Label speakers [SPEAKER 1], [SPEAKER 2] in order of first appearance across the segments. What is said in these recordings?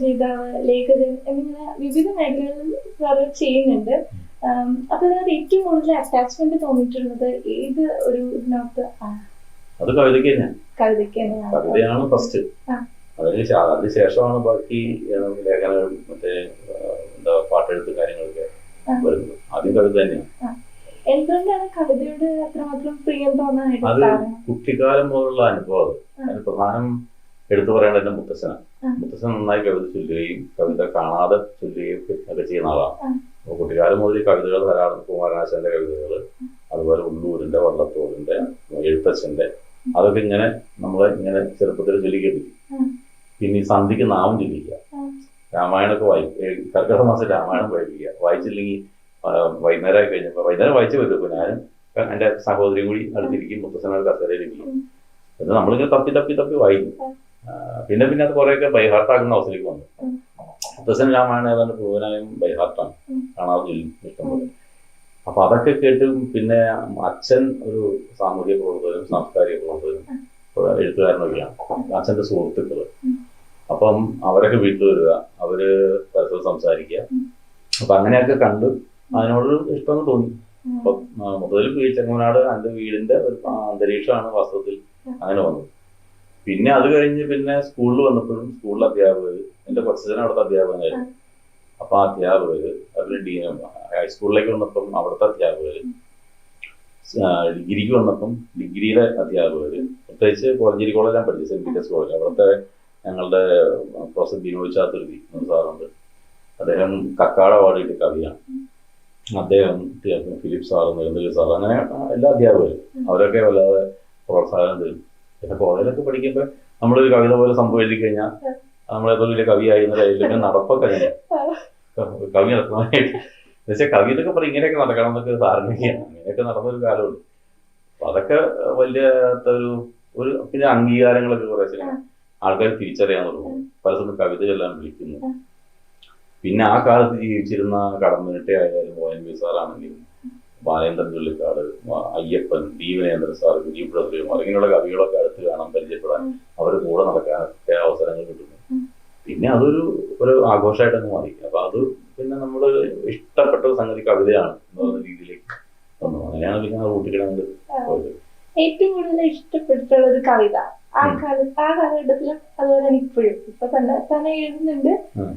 [SPEAKER 1] രചയിതാവ് ലേഖകൻ എന്നിങ്ങനെ വിവിധ മേഖലകളിൽ സാറ് ചെയ്യുന്നുണ്ട്. അപ്പൊ അതിനകത്ത് ഏറ്റവും കൂടുതൽ അറ്റാച്ച്മെന്റ് തോന്നിയിട്ടുള്ളത് ഏത് ഒരു ഇതിനകത്ത്
[SPEAKER 2] അത് കവിതയ്ക്ക്
[SPEAKER 1] കവിതയ്ക്ക്
[SPEAKER 2] കവിതയാണ് ഫസ്റ്റ്. അതിന് അതിന് ശേഷമാണ് ബാക്കി ലേഖനങ്ങളും ലേഖനം മറ്റേ എന്താ പാട്ടെഴുത്ത് കാര്യങ്ങളൊക്കെ. വരുന്നത്. ആദ്യം കവിത തന്നെയാണ്.
[SPEAKER 1] എന്തുകൊണ്ടാണ് കവിതയോട് അത്രമാത്രം പ്രിയം തോന്നാനായിട്ട്
[SPEAKER 2] അത് കുട്ടിക്കാലം പോലുള്ള അനുഭവം. അത്. അതിന് പ്രധാനം എടുത്തു പറയേണ്ടത് എന്റെ
[SPEAKER 1] മുത്തശ്ശന
[SPEAKER 2] മുത്തശ്ശൻ നന്നായി കവിത ചൊല്ലുകയും കവിത കാണാതെ ചൊല്ലുകയും ഒക്കെ ചെയ്യുന്ന ആളാണ്. അപ്പോൾ കുട്ടിക്കാലം മുതൽ കവിതകൾ വരാറുണ്ട്. കുമാരനാശന്റെ കവിതകൾ അതുപോലെ ഉള്ളൂരിന്റെ വള്ളത്തോളിന്റെ എഴുത്തച്ഛന്റെ. അതൊക്കെ ഇങ്ങനെ നമ്മളെ ഇങ്ങനെ ചെറുപ്പത്തിൽ ചൊല്ലിക്കേട്ടിരിക്കും
[SPEAKER 1] ആ.
[SPEAKER 2] പിന്നെ ഈ സന്ധിക്ക് നാമം ചൊല്ലിക്കുക. രാമായണമൊക്കെ വായിക്കുക കർക്കിടക മാസം രാമായണം വായിക്കുക. വായിച്ചില്ലെങ്കിൽ വൈകുന്നേരമായി കഴിഞ്ഞപ്പോൾ വൈകുന്നേരം വായിച്ചു വരും അപ്പോൾ ഞാനും എന്റെ സഹോദരിയും കൂടി അടുത്തിരിക്കും. മുത്തശ്ശനോട് കസേരയിലിരിക്കും. എന്നിട്ട് നമ്മളിങ്ങനെ തപ്പി തപ്പി തപ്പി വായിക്കും. പിന്നെ പിന്നെ അത് കുറേയൊക്കെ ബൈഹാർട്ടാക്കുന്ന അവസരത്തേക്ക് വന്നു.
[SPEAKER 1] ഉം.
[SPEAKER 2] രാമായണ ഏതാണ്ട് പൂവനായും ബൈഹാർട്ടാണ്. കാണാതെ ഇഷ്ടംപോലെ അപ്പൊ അതൊക്കെ കേട്ട് പിന്നെ അച്ഛൻ ഒരു സാമൂഹ്യ പ്രവർത്തകനും സാംസ്കാരിക പ്രവർത്തകനും എഴുത്തുകാരനൊക്കെയാണ്. അച്ഛന്റെ
[SPEAKER 1] സുഹൃത്തുക്കൾ.
[SPEAKER 2] അപ്പം അവരൊക്കെ വീട്ടിൽ വരിക അവർ പരസ്പരം സംസാരിക്കുക. അപ്പൊ അങ്ങനെയൊക്കെ കണ്ട് അതിനോട് ഇഷ്ടം തോന്നി. അപ്പൊ മുതൽ ഈ ചെങ്ങമനാട് എന്റെ വീടിന്റെ ഒരു അന്തരീക്ഷമാണ് വാസ്തവത്തിൽ അങ്ങനെ വന്നത്. പിന്നെ അത് കഴിഞ്ഞ് പിന്നെ സ്കൂളിൽ വന്നപ്പോഴും സ്കൂളിലെ അധ്യാപകർ എന്റെ കൊച്ചച്ഛൻ അവിടുത്തെ അധ്യാപകനായിരുന്നു. അപ്പൊ ആ അധ്യാപകര് അവർ ഡി ഹൈസ്കൂളിലേക്ക് വന്നപ്പം അവിടുത്തെ അധ്യാപകര് ഡിഗ്രിക്ക് വന്നപ്പം ഡിഗ്രിയിലെ അധ്യാപകര് പ്രത്യേകിച്ച് കോളഞ്ചേരി കോളേജിലാണ് പഠിച്ചത് സെന്റ് പീറ്റേഴ്സ് കോളേജ് അവിടുത്തെ ഞങ്ങളുടെ പ്രൊഫസർ ബിനോയ് എന്ന് സാറുണ്ട്. അദ്ദേഹം കക്കാട പാടിയിട്ട് കവിയാണ്. അദ്ദേഹം ഫിലിപ്പ് സാറ് നിരന്തരി സാർ അങ്ങനെ എല്ലാ അധ്യാപകരും അവരൊക്കെ വല്ലാതെ പ്രോത്സാഹനം തരും. പിന്നെ കോളേജിലൊക്കെ പഠിക്കുമ്പോൾ നമ്മളൊരു കവിത പോലെ സംഭവിച്ചു കഴിഞ്ഞാൽ നമ്മളേതോ വലിയ കവിയായി എന്ന കയ്യിലൊക്കെ നടപ്പൊക്കെ കവി നടക്കണമായിട്ട് എന്നുവെച്ചാൽ കവി എന്നൊക്കെ പറയും ഇങ്ങനെയൊക്കെ നടക്കണം എന്നൊക്കെ ധാരണയാണ് അങ്ങനെയൊക്കെ നടന്നൊരു കാലമുണ്ട്. അപ്പൊ അതൊക്കെ വലിയ ഒരു ഒരു പിന്നെ അംഗീകാരങ്ങളൊക്കെ കുറേ ആൾക്കാർ തിരിച്ചറിയാൻ തുടങ്ങും. പല സ്ഥലത്തും കവിതകളെല്ലാം വിളിക്കുന്നു. പിന്നെ ആ കാലത്ത് ജീവിച്ചിരുന്ന കടമ്പനിട്ടെ ആയാലും ഒ എൻ വി സാറാണെങ്കിലും ബാലേന്ദ്രൻ ചുള്ളിക്കാട് അയ്യപ്പൻ ദീപനേന്ദ്രൻ സാർ ദിലീപ് ശ്രീകുമാർ ഇങ്ങനെയുള്ള കവികളൊക്കെ അടുത്ത് കാണാൻ പരിചയപ്പെടാൻ അവർ കൂടെ നടക്കാനൊക്കെ അവസരങ്ങൾ കിട്ടുന്നു. പിന്നെ അതൊരു ഒരു ആഘോഷമായിട്ട് അങ്ങ് മാറി. അപ്പൊ അത് പിന്നെ നമ്മൾ ഇഷ്ടപ്പെട്ട സംഗതി കവിതയാണ് എന്ന് പറയുന്ന രീതിയിലേക്ക് വന്നു. അങ്ങനെയാണ് പിന്നെ ആ. റൂട്ടിൽ പോയത്.
[SPEAKER 1] ഏറ്റവും കൂടുതൽ ഇഷ്ടപ്പെട്ടിട്ടുള്ള ഒരു കവിത. ആ. കാലത്ത് ആ കാലഘട്ടത്തിലും അതുപോലെ തന്നെ ഇപ്പോഴും. ഇപ്പൊ തന്നെ തന്നെ എഴുതുന്നുണ്ട്.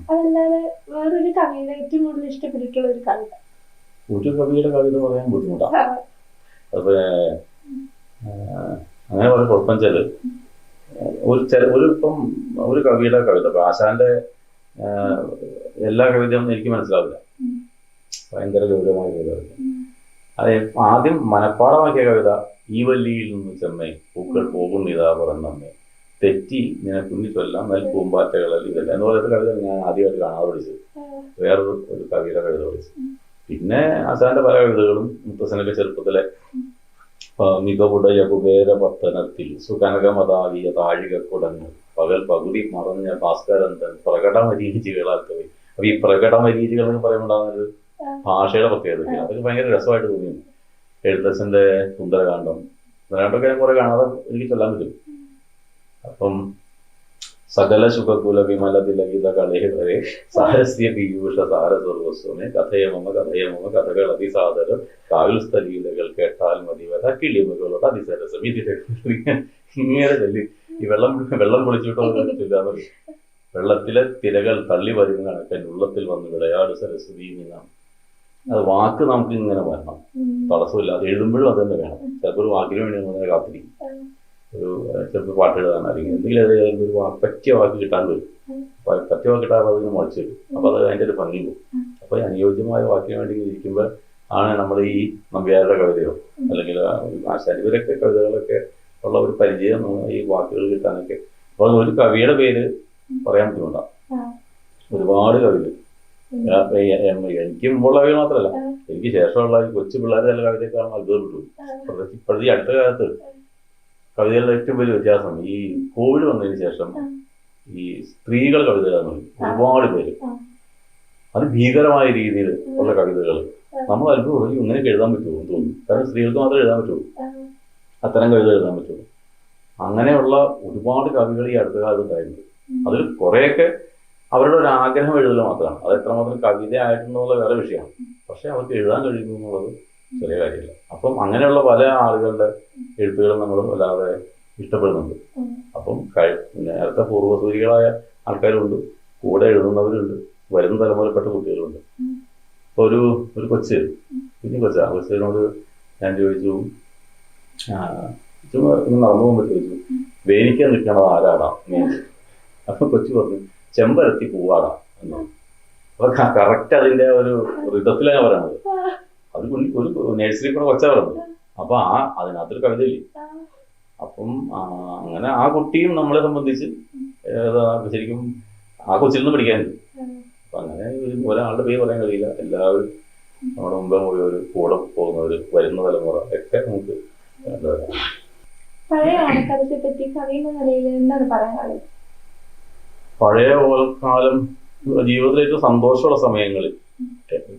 [SPEAKER 1] അതല്ലാതെ വേറൊരു കവിത ഏറ്റവും കൂടുതൽ ഇഷ്ടപ്പെട്ടിട്ടുള്ള ഒരു കവിത.
[SPEAKER 2] ഒരു കവിയുടെ കവിത പറയാൻ ബുദ്ധിമുട്ടാണ് അപ്പൊ അങ്ങനെ പറയാൻ കുഴപ്പം ചെയ്ത് ഒരു ചില ഒരു ഇപ്പം ഒരു കവിയുടെ കവിത ഇപ്പൊ ആശാന്റെ എല്ലാ കവിതയും എനിക്ക് മനസ്സിലാവില്ല. ഭയങ്കര ഗൗരവമായ കവിത അതെ. ആദ്യം മനഃപ്പാടമാക്കിയ കവിത ഈ വല്ലിയിൽ നിന്ന് ചെമ്മേ പൂക്കൾ പോകും ഇതാ പറഞ്ഞമ്മേ തെറ്റി നിനക്കുന്നി ചൊല്ലാം നെൽ പൂമ്പാറ്റകളെല്ലാം ഇതെല്ലാം? എന്ന് പറയുന്ന കവിത ഞാൻ ആദ്യമായിട്ട് കാണാതെ പഠിച്ചത്. വേറൊരു ഒരു കവിയുടെ കവിത പഠിച്ചത്.
[SPEAKER 1] ഉം.
[SPEAKER 2] പിന്നെ ആശാന്റെ പല എഴുതുകളും മുത്തച്ഛനൊക്കെ ചെറുപ്പത്തിലെ മികവുട മികവുടയ കുബേര പത്തനത്തിൽ സുകനകമതാകിയ താഴിക കുടങ്ങ് പകൽ പകുതി മറഞ്ഞ ഭാസ്കരന്തൻ പ്രകടമരീചികളാക്കി അപ്പൊ ഈ പ്രകടമരീചികൾ എന്ന്
[SPEAKER 1] ഒരു
[SPEAKER 2] ഭാഷയുടെ പ്രത്യേകത. അതൊക്കെ ഭയങ്കര രസമായിട്ട് തോന്നിയിരുന്നു എഴുത്തച്ഛന്റെ സുന്ദരകാന്ഡം. സുന്ദരകാന്ഡമൊക്കെ ഞാൻ കുറെ കാണാതെ എനിക്ക് ചൊല്ലാൻ പറ്റും. അപ്പം സകല ശുഭകുല വിമല തിലകിത കളേഹരേ സാരസ്യ പീയൂഷ സാരസ്വർവസ്വമേ. കഥയമമ കഥയമമ കഥകൾ അതിസാദരം. കാവിൽസ്ഥലീലകൾ കേട്ടാൽ മതി. വര കിളിമകളോട് അതിസരസം. ഇതിലെ ഇങ്ങനെ ചൊല്ലി. ഈ വെള്ളം വെള്ളം പറയും വെള്ളത്തിലെ തിരകൾ തള്ളി വരുന്ന കണക്കൻ ഉള്ളത്തിൽ വന്ന് വിളയാട് സരസ്വതി എന്നാണ് അത് വാക്ക് നമുക്ക് ഇങ്ങനെ വരണം.
[SPEAKER 1] തടസ്സമില്ല.
[SPEAKER 2] തടസ്സമില്ലാതെ എഴുതുമ്പോഴും അത് തന്നെ വേണം. ചിലപ്പോൾ ഒരു വാക്കിന് വേണ്ടി നമ്മൾ കാത്തിരിക്കും. ഒരു ചിലപ്പോൾ പാട്ട് എഴുതാൻ അല്ലെങ്കിൽ എന്തെങ്കിലും ഏതെങ്കിലും ഒരു പറ്റിയ വാക്ക് കിട്ടാൻ വരും. അപ്പൊ പറ്റിയ വാക്ക് കിട്ടാതെ അതിന് മുളച്ചു വരും. അപ്പൊ അത് അതിന്റെ ഒരു ഭംഗി പോകും അപ്പൊ ഈ അനുയോജ്യമായ വാക്കിന് വേണ്ടി ഇരിക്കുമ്പോൾ ആണ് നമ്മൾ ഈ നമ്പ്യാരുടെ കവിതയോ അല്ലെങ്കിൽ ആശാരി ഇവരൊക്കെ കവിതകളൊക്കെ ഉള്ള ഒരു പരിചയം നമ്മൾ ഈ വാക്കുകൾ കിട്ടാനൊക്കെ. അപ്പോൾ അത് ഒരു കവിയുടെ പേര് പറയാൻ ബുദ്ധിമുട്ടാണ്. ഒരുപാട് കവികൾ എനിക്കും മുമ്പുള്ള കവികൾ മാത്രമല്ല. എനിക്ക് ശേഷമുള്ള കൊച്ചു പിള്ളേരെ ചില കവിതയൊക്കെ അത്ഭുതപ്പെട്ടു ഇപ്പോഴത്തെ അടുത്ത കാലത്ത് കവിതകളുടെ ഏറ്റവും വലിയ വ്യത്യാസം ഈ കോവിഡ് വന്നതിന് ശേഷം ഈ സ്ത്രീകൾ കവിത ഒരുപാട് പേര്. അത് ഭീകരമായ രീതിയിൽ ഉള്ള കവിതകൾ. നമ്മൾ അത്ഭുതം ഇങ്ങനെ എഴുതാൻ പറ്റുമോ? എന്ന് തോന്നി. കാരണം സ്ത്രീകൾക്ക് മാത്രമേ എഴുതാൻ പറ്റുള്ളൂ. അത്തരം കവിത എഴുതാൻ പറ്റുള്ളൂ. അങ്ങനെയുള്ള ഒരുപാട് കവികൾ ഈ അടുത്ത കാലത്ത് ഉണ്ടായിരുന്നു അതിൽ കുറേയൊക്കെ അവരുടെ ഒരു ആഗ്രഹം എഴുതൽ മാത്രമാണ്. അത് എത്രമാത്രം കവിത ആയിട്ടുള്ള വേറെ വിഷയമാണ്. പക്ഷെ അവർക്ക് എഴുതാൻ കഴിയുന്നു എന്നുള്ളത് ചെറിയ കാര്യമില്ല. അപ്പം അങ്ങനെയുള്ള പല ആളുകളുടെ എഴുത്തുകളും നമ്മൾ വല്ലാതെ ഇഷ്ടപ്പെടുന്നുണ്ട്. അപ്പം നേരത്തെ പൂർവസൂരികളായ ആൾക്കാരുണ്ട് കൂടെ എഴുതുന്നവരുണ്ട് വരുന്ന തലമുറപ്പെട്ട കുട്ടികളുണ്ട്. ഇപ്പൊ ഒരു ഒരു കൊച്ച് കുഞ്ഞു കൊച്ച ആ കൊച്ചിനോട് ഞാൻ ചോദിച്ചു ചുമ്മാ നടന്നു പോകുമ്പോൾ ചോദിച്ചു വേനിക്കാൻ നിൽക്കണത് ആരാടാ? അപ്പൊ കൊച്ചു പറഞ്ഞു ചെമ്പരത്തി പൂവാടാ. എന്ന് പറഞ്ഞു. അപ്പൊ കറക്റ്റ് അതിന്റെ ഒരു ഋതത്തിലാണ് പറയണത് അത് ഒരു നേഴ്സറി കൂടെ കൊച്ചാ പറഞ്ഞത് അപ്പൊ ആ അതിനകത്തൊരു കവിതയില്ലേ? അപ്പം അങ്ങനെ ആ കുട്ടിയും നമ്മളെ സംബന്ധിച്ച് ശരിക്കും ആ കൊച്ചിൽ നിന്ന് പഠിക്കാനുണ്ട്. അപ്പൊ അങ്ങനെ ഒരു ഒരാളുടെ പേര് പറയാൻ കഴിയില്ല. എല്ലാവരും നമ്മുടെ മുമ്പേ പോയവര് കൂടെ പോകുന്നവര് വരുന്ന തലമുറ ഒക്കെ നമുക്ക് എന്താ പറയാ.
[SPEAKER 1] പഴയ ഓണക്കാലത്തെ പറ്റി കവി എന്ന നിലയിൽ എന്താണ് പറയാനുള്ളത്
[SPEAKER 2] പഴയ ഏറ്റവും സന്തോഷമുള്ള സമയങ്ങളിൽ.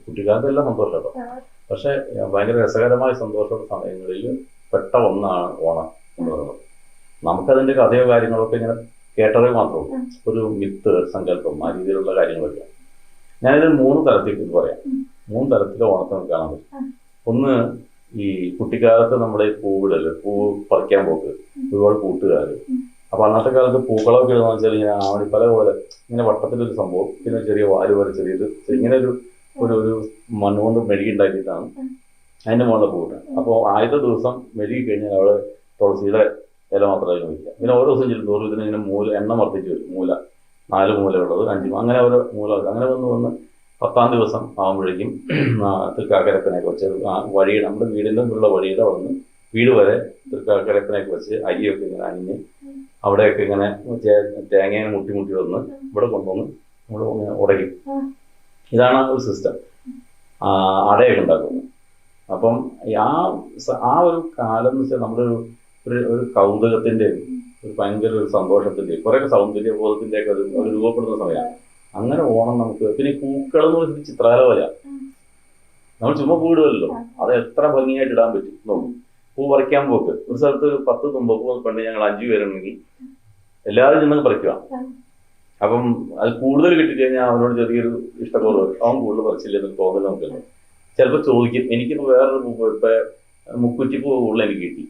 [SPEAKER 2] കുട്ടിക്കാലത്തെല്ലാം സന്തോഷമുണ്ടോ പക്ഷെ ഭയങ്കര രസകരമായ സന്തോഷമുള്ള സമയങ്ങളിൽ പെട്ട ഒന്നാണ് ഓണം എന്ന് പറയുന്നത് നമുക്കതിന്റെ കഥയോ കാര്യങ്ങളോ ഒക്കെ ഇങ്ങനെ കേട്ടറിവ് മാത്രമേ ഒരു മിത്ത് സങ്കല്പം ആ രീതിയിലുള്ള കാര്യങ്ങളൊക്കെ. ഞാനിത് മൂന്ന് തരത്തിൽ ഇത് പറയാം. മൂന്ന് തരത്തിലെ ഓണത്തെ നമുക്ക് കാണാൻ പറ്റും. ഒന്ന് ഈ കുട്ടിക്കാലത്ത് നമ്മുടെ ഈ പൂവിടൽ പൂ പറിക്കാൻ പോക്ക് ഒരുപാട്
[SPEAKER 1] കൂട്ടുകാർ.
[SPEAKER 2] അപ്പൊ അന്നത്തെ കാലത്ത് പൂക്കളൊക്കെ എന്ന് വെച്ചാൽ ഇങ്ങനെ പല പോലെ ഇങ്ങനെ വട്ടത്തിലൊരു സംഭവം പിന്നെ ചെറിയ വാൽ പോലെ ചെറിയത് ഇങ്ങനെ ഒരു ഒരു ഒരു മണ്ണുകൊണ്ട് മെഴുകി ഉണ്ടാക്കിയിട്ടാണ്. അതിന്റെ മുകളിൽ പൂട്ട് അപ്പോൾ ആദ്യത്തെ ദിവസം മെഴുകി കഴിഞ്ഞാൽ അവൾ തുളസിയുടെ ഇല മാത്രമേ വയ്ക്കുക പിന്നെ ഓരോ ദിവസം ചെല്ലും തോറും ഇതിനിങ്ങനെ മൂല എണ്ണം വർദ്ധിച്ചു വരും. മൂല. നാല് മൂലയുള്ളത് അഞ്ച് അങ്ങനെ ഓരോ മൂല അങ്ങനെ വന്ന് വന്ന് പത്താം ദിവസം ആകുമ്പോഴേക്കും തൃക്കാക്കരപ്പനെ കുറച്ച് വഴി നമ്മുടെ വീടിന്റെ ഉള്ള വഴിയുടെ അവിടെ നിന്ന് വീട് വരെ തൃക്കാക്കരപ്പനെ വെച്ച് അരിയൊക്കെ ഇങ്ങനെ അണിഞ്ഞ് അവിടെയൊക്കെ ഇങ്ങനെ തേങ്ങയെ മുട്ടി മുട്ടി വന്ന് ഇവിടെ കൊണ്ടുവന്ന് നമ്മൾ ഇങ്ങനെ ഉടയ്ക്കും. ഇതാണ് ഒരു സിസ്റ്റം അടയൊക്കെ ഉണ്ടാക്കുന്നത് അപ്പം ആ ആ ഒരു കാലം എന്ന് വെച്ചാൽ നമ്മുടെ ഒരു ഒരു കൗതുകത്തിന്റെ ഒരു ഭയങ്കര ഒരു സന്തോഷത്തിന്റെ സൗന്ദര്യ സൗന്ദര്യബോധത്തിന്റെ ഒക്കെ ഒരു രൂപപ്പെടുന്ന സമയമാണ്. അങ്ങനെ ഓണം നമുക്ക് പിന്നെ പൂക്കൾ എന്ന് പറയുന്നത് ചിത്രകല പോലെ നമ്മൾ ചുമ്മാ പൂവിടുമല്ലോ അത് എത്ര ഭംഗിയായിട്ട് ഇടാൻ പറ്റും നോക്കും പൂ പറിക്കാൻ പോക്ക്. ഒരു സ്ഥലത്ത് ഒരു പത്ത് തുമ്പപ്പൂ പണ്ട് ഞങ്ങൾ അഞ്ചു പേരുണ്ടെങ്കിൽ എല്ലാവരും ചെന്നങ്ങ് പറിക്കുക. അപ്പം അത് കൂടുതൽ കിട്ടിക്കഴിഞ്ഞാൽ അവനോട് ചെറിയൊരു ഇഷ്ടക്കുറവ് അവൻ കൂടുതൽ പറിച്ചില്ല എന്നൊരു തോന്നൽ നമുക്കുണ്ട് ചിലപ്പോൾ ചോദിക്കും എനിക്കിപ്പോൾ വേറൊരു പൂവ് ഇപ്പൊ മുക്കുറ്റി പൂ കൂടുതൽ എനിക്ക് കിട്ടി.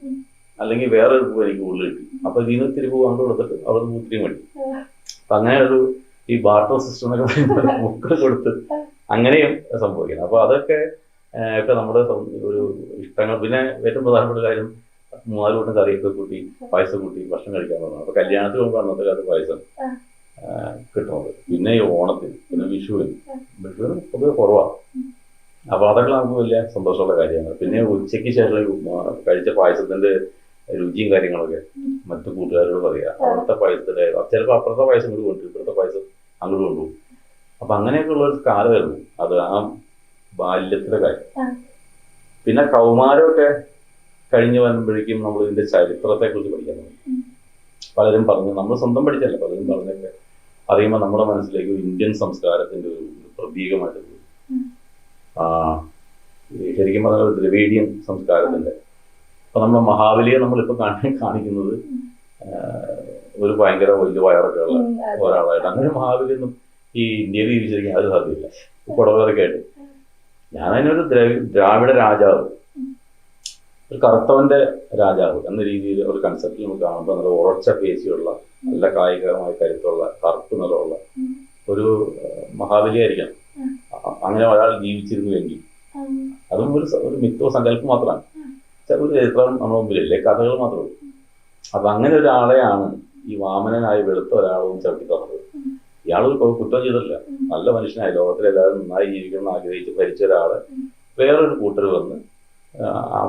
[SPEAKER 2] അല്ലെങ്കിൽ വേറൊരു പൂവ് എനിക്ക് കൂടുതൽ കിട്ടി. അപ്പൊ ഇതിന് ഇത്തിരി പൂവ് അങ്ങോട്ട് കൊടുത്തിട്ട് അവിടെ നിന്ന്
[SPEAKER 1] മടി
[SPEAKER 2] അപ്പൊ അങ്ങനെ ഒരു ഈ ബാർട്ടർ സിസ്റ്റം എന്നൊക്കെ പറയുമ്പോൾ മുക്കൾ കൊടുത്ത് അങ്ങനെയും സംഭവിക്കുന്നത് അപ്പൊ അതൊക്കെ ഒക്കെ നമ്മുടെ ഒരു ഇഷ്ടങ്ങൾ. പിന്നെ ഏറ്റവും പ്രധാനപ്പെട്ട കാര്യം മൂന്നാൽ കൂട്ടം കറിയൊക്കെ കൂട്ടി പായസം കൂട്ടി ഭക്ഷണം കഴിക്കാൻ പറഞ്ഞു അപ്പൊ കല്യാണത്തിന് മുമ്പ് അന്നത്തെ കാലത്ത് പായസം. കിട്ടുന്നത്. പിന്നെ ഈ ഓണത്തിന് പിന്നെ വിഷുവിന്. വിഷുവിന് പൊതുവെ കുറവാണ് അപ്പൊ അതൊക്കെ നമുക്ക് വലിയ സന്തോഷമുള്ള കാര്യമാണ്. പിന്നെ ഉച്ചയ്ക്ക് ശേഷം കഴിച്ച പായസത്തിന്റെ രുചിയും കാര്യങ്ങളൊക്കെ. മറ്റു കൂട്ടുകാരോട് പറയുക അവിടുത്തെ പായസത്തിന്റെ ചിലപ്പോൾ അപ്പുറത്തെ പായസം ഇങ്ങോട്ട് കൊണ്ടു ഇപ്പുറത്തെ പായസം അങ്ങോട്ട് കൊണ്ടുപോകും. അപ്പൊ അങ്ങനെയൊക്കെ ഉള്ള ഒരു കാലമായിരുന്നു അത് ആ ബാല്യത്തിലെ കാര്യം. പിന്നെ കൗമാരമൊക്കെ കഴിഞ്ഞു വരുമ്പോഴേക്കും നമ്മൾ ഇതിന്റെ ചരിത്രത്തെ കുറിച്ച് പഠിക്കാൻ തുടങ്ങി. പലരും പറഞ്ഞു നമ്മൾ സ്വന്തം പഠിച്ചല്ല പലരും പറഞ്ഞൊക്കെ അറിയുമ്പോൾ നമ്മുടെ മനസ്സിലേക്ക് ഒരു ഇന്ത്യൻ സംസ്കാരത്തിന്റെ ഒരു പ്രതീകമായിട്ട് വരും. ശരിക്കും പറഞ്ഞാൽ ദ്രവീഡിയൻ സംസ്കാരത്തിന്റെ. അപ്പൊ നമ്മുടെ മഹാബലിയെ നമ്മളിപ്പോ കാണാൻ കാണിക്കുന്നത് ഒരു ഭയങ്കര വലിയ വയറൊക്കെ ഉള്ള
[SPEAKER 1] അതെ.
[SPEAKER 2] ഒരാളായിട്ട്. അങ്ങനെ മഹാബലിയൊന്നും ഈ ഇന്ത്യയിൽ ജീവിച്ചിരിക്കാൻ അത് സാധ്യമില്ല കുടവരൊക്കെ ആയിട്ട് ഞാൻ അതിനൊരു ദ്രവി ദ്രാവിഡ രാജാവ്. ഒരു കറുത്തവന്റെ രാജാവ് എന്ന രീതിയിൽ ഒരു കൺസെപ്റ്റിൽ നമുക്ക് കാണുമ്പോൾ നല്ല ഉറച്ച പേശിയുള്ള നല്ല കായികമായ കരുത്തുള്ള കറുപ്പ് നിറമുള്ള ഒരു മഹാബലിയായിരിക്കണം അങ്ങനെ ഒരാൾ ജീവിച്ചിരുന്നുവെങ്കിൽ. അതും ഒരു ഒരു മിത്തോ സങ്കല്പം മാത്രമാണ്. ഒരു ചരിത്രം നമ്മുടെ മുമ്പിലില്ലേ? കഥകൾ മാത്രമേ ഉള്ളൂ. അപ്പൊ അങ്ങനെ ഒരാളെയാണ് ഈ വാമനനായി വെളുത്ത ഒരാളും ചവിട്ടി തന്നത് കു- കുറ്റം ചെയ്തിട്ടില്ല. നല്ല മനുഷ്യനായി. ലോകത്തിൽ എല്ലാവരും നന്നായി ജീവിക്കണം എന്ന് ആഗ്രഹിച്ച് ഭരിച്ച
[SPEAKER 1] ഒരാൾ
[SPEAKER 2] വേറൊരു കൂട്ടർ വന്ന്